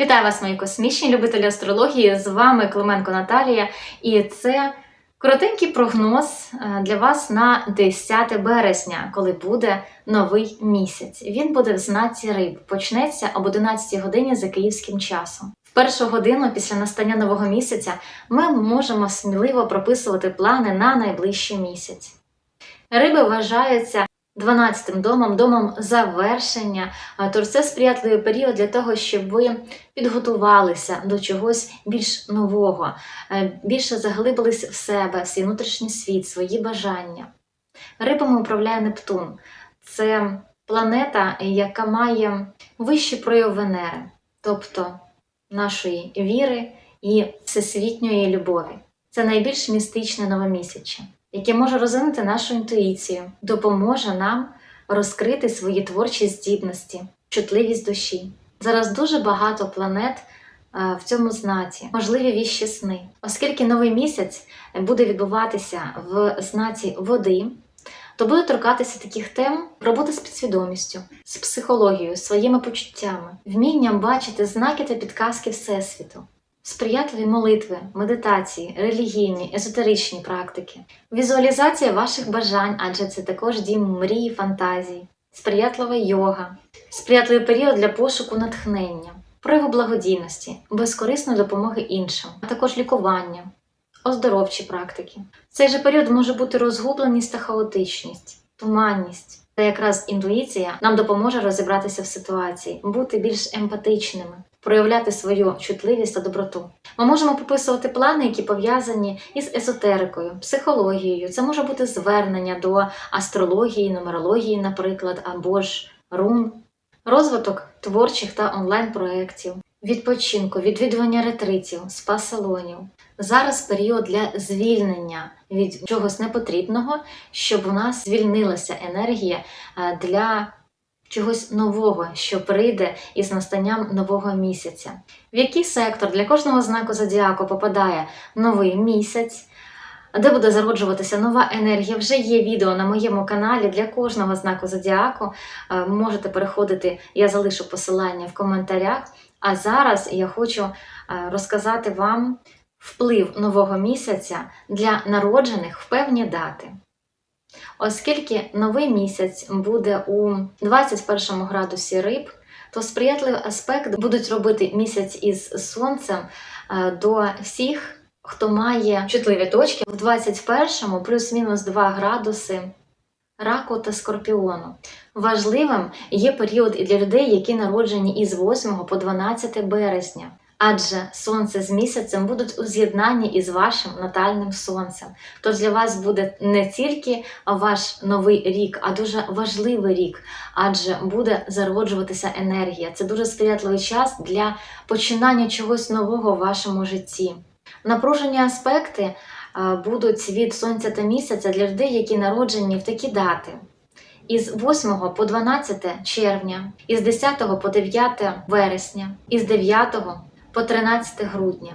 Вітаю вас, мої космічні любителі астрології. З вами Клименко Наталія, і це коротенький прогноз е, для вас на 10 березня, коли буде новий місяць. Він буде в знаці риб. Почнеться об 11 годині за київським часом. В першу годину після настання нового місяця ми можемо сміливо прописувати плани на найближчий місяць. Риби вважаються 12-тим домом, домом завершення. Тож це сприятливий період для того, щоб ви підготувалися до чогось більш нового, е, більше заглибились в себе, в свій внутрішній світ, свої бажання. Рибами управляє Нептун. Це планета, яка має вищий прояв Венери, тобто нашої віри і всесвітньої любові. Це найбільш містичне новомісяче, яке може розвинути нашу інтуїцію, допоможе нам розкрити свої творчі здібності, чутливість душі. Зараз дуже багато планет е, в цьому знаці, можливі віщі сни. Оскільки новий місяць буде відбуватися в знаці води, то буде торкатися таких тем роботи з підсвідомістю, з психологією, своїми почуттями, вмінням бачити знаки та підказки Всесвіту, сприятливі молитви, медитації, релігійні, езотеричні практики, візуалізація ваших бажань, адже це також дім мрії, фантазій, сприятлива йога, сприятливий період для пошуку натхнення, прояву благодійності, безкорисної допомоги іншим, а також лікування, оздоровчі практики. Цей же період може бути розгубленість та хаотичність, туманність. Та якраз інтуїція нам допоможе розібратися в ситуації, бути більш емпатичними, проявляти свою чутливість та доброту. Ми можемо прописувати плани, які пов'язані із езотерикою, психологією. Це може бути звернення до астрології, нумерології, наприклад, або ж рун, розвиток творчих та онлайн-проєктів, відпочинку, відвідування ретритів, спа-салонів. Зараз період для звільнення від чогось непотрібного, щоб у нас звільнилася енергія е, для чогось нового, що прийде із настанням нового місяця. В який сектор для кожного знаку зодіаку попадає новий місяць? Де буде зароджуватися нова енергія? Вже є відео на моєму каналі для кожного знаку зодіаку. Е, Можете переходити, я залишу посилання в коментарях. А зараз я хочу е, розказати вам вплив нового місяця для народжених в певні дати. Оскільки новий місяць буде у 21 градусі риб, то сприятливий аспект будуть робити місяць із сонцем е, до всіх, хто має чутливі точки в 21 плюс-мінус 2 градуси раку та скорпіону. Важливим є період і для людей, які народжені із 8 по 12 березня. Адже сонце з місяцем будуть у з'єднанні із вашим натальним сонцем. Тож для вас буде не тільки ваш новий рік, а дуже важливий рік, адже буде зароджуватися енергія. Це дуже сприятливий час для починання чогось нового в вашому житті. Напружені аспекти е, будуть від сонця та місяця для людей, які народжені в такі дати. Із 8 по 12 червня, із 10 по 9 вересня, із 9 по 13 грудня.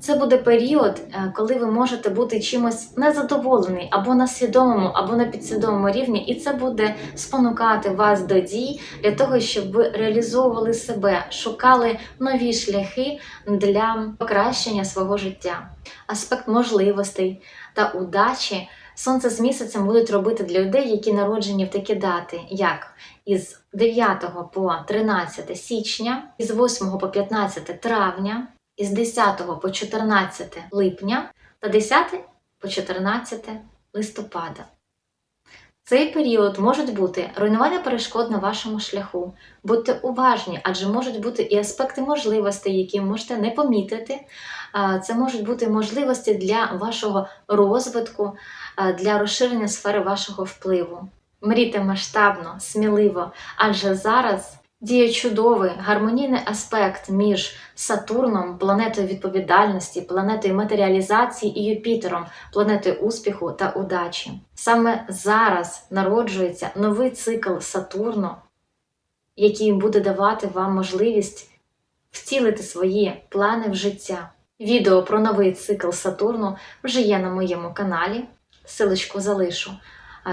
Це буде період, е, коли ви можете бути чимось незадоволений або на свідомому, або на підсвідомому рівні, і це буде спонукати вас до дій для того, щоб ви реалізовували себе, шукали нові шляхи для покращення свого життя. Аспект можливостей та удачі сонце з місяцем будуть робити для людей, які народжені в такі дати, як із 9 по 13 січня, із 8 по 15 травня, із 10 по 14 липня та 10 по 14 листопада. Цей період можуть бути руйнування перешкод на вашому шляху. Будьте уважні, адже можуть бути і аспекти можливостей, які можете не помітити. Це можуть бути можливості для вашого розвитку, для розширення сфери вашого впливу. Мрійте масштабно, сміливо, адже зараз діє чудовий гармонійний аспект між Сатурном, планетою відповідальності, планетою матеріалізації і Юпітером, планетою успіху та удачі. Саме зараз народжується новий цикл Сатурну, який буде давати вам можливість втілити свої плани в життя. Відео про новий цикл Сатурну вже є на моєму каналі. Силочку залишу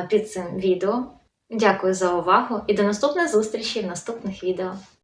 під цим відео. Дякую за увагу і до наступної зустрічі в наступних відео.